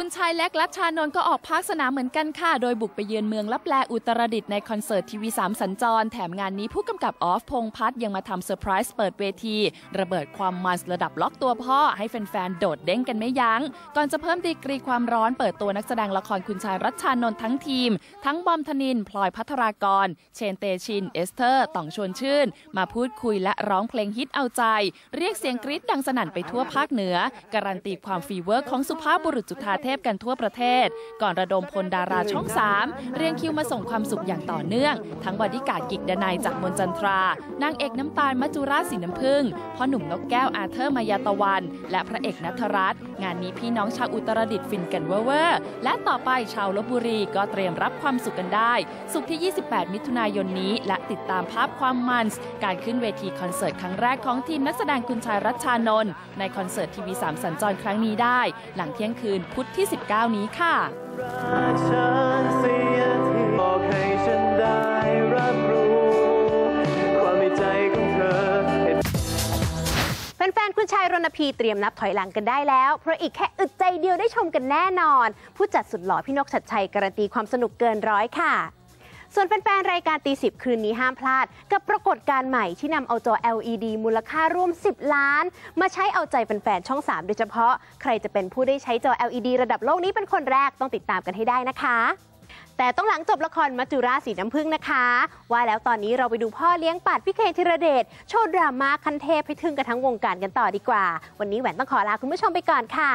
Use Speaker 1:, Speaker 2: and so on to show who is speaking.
Speaker 1: คุณชายเล็กละชานนท์ก็ออกภาคสนามเหมือนกันค่ะ โดยบุกไปเยือนเมืองลับแลอุตรดิตถ์ในคอนเสิร์ตทีวี3สัญจร แถมงานนี้ผู้กำกับออฟพงพัฒน์ยังมาทำเซอร์ไพรส์เปิดเวที ระเบิดความมันระดับล็อกตัวพ่อ ให้แฟนๆ โดดเด้งกันไม่ยัง้ง ก่อนจะเพิ่มดีกรีความร้อนเปิดตัวนักแสดงละครคุณชายรัชชานนท์ทั้งทีม ทั้งบอมธนิน พลอยพัทรากร เชนเตชิน เอสเตอร์ต่องชวนชื่น มาพูดคุยและร้องเพลงฮิตเอาใจ เรียกเสียงกรี๊ดดังสนั่นไปทั่วภาคเหนือ การันตีความฟีเวอร์ของสุภาพบุรุษจุฑาเทพกันทั่วประเทศ ก่อนระดมพลดาราช่อง 3 เรียงคิวมาส่งความสุขอย่างต่อเนื่อง ทั้งบอดี้การ์ดกิกดนายจากมนจันทรานางเอกน้ำตาลมัจจุราชสีน้ำผึ้งพ่อหนุ่มนกแก้วอาเธอร์มายาตะวัน และพระเอกนัทรัตน์งานนี้พี่น้องชาวอุตรดิตถ์ฟินกันเวอร์เวอร์และต่อไปชาวลบบุรีก็เตรียมรับความสุขกันได้ สุขที่ 28 มิถุนายนนี้ และติดตามภาพความมันส์การขึ้นเวทีคอนเสิร์ตครั้งแรกของทีมนักแสดงคุณชายรัชชานนท์ในคอนเสิร์ตทีวี3สัญจรครั้งนี้ได้ หลังเที่ยงคืนพุธที่ 19 นี้ค่ะ
Speaker 2: รักฉันเสียทีบอกให้ฉันได้รับรู้ความในใจของเธอ
Speaker 3: แฟนๆ คุณชายรณพีเตรียมนับถอยหลังกันได้แล้ว เพราะอีกแค่อึดใจเดียวได้ชมกันแน่นอน ผู้จัดสุดหล่อพี่นกชัดชัยการันตีความสนุกเกินร้อยค่ะ ส่วนแฟนๆ รายการตีสิบคืนนี้ห้ามพลาด กับปรากฏการณ์ใหม่ที่นำเอาจอ LED มูลค่าร่วม 10 ล้าน มาใช้เอาใจแฟนๆ ช่อง 3 โดยเฉพาะ ใครจะเป็นผู้ได้ใช้จอ LED ระดับโลกนี้เป็นคนแรกต้องติดตามกันให้ได้นะคะแต่ต้องหลังจบละครมัจจุราสีน้ำผึ้งนะคะ ว่าแล้วตอนนี้เราไปดูพ่อเลี้ยงปัดพี่เคธีรเดชโชว์ดราม่าคันเทพให้ทึ่งกันทั้งวงการกันต่อดีกว่า วันนี้แหวนต้องขอลาคุณผู้ชมไปก่อนค่ะ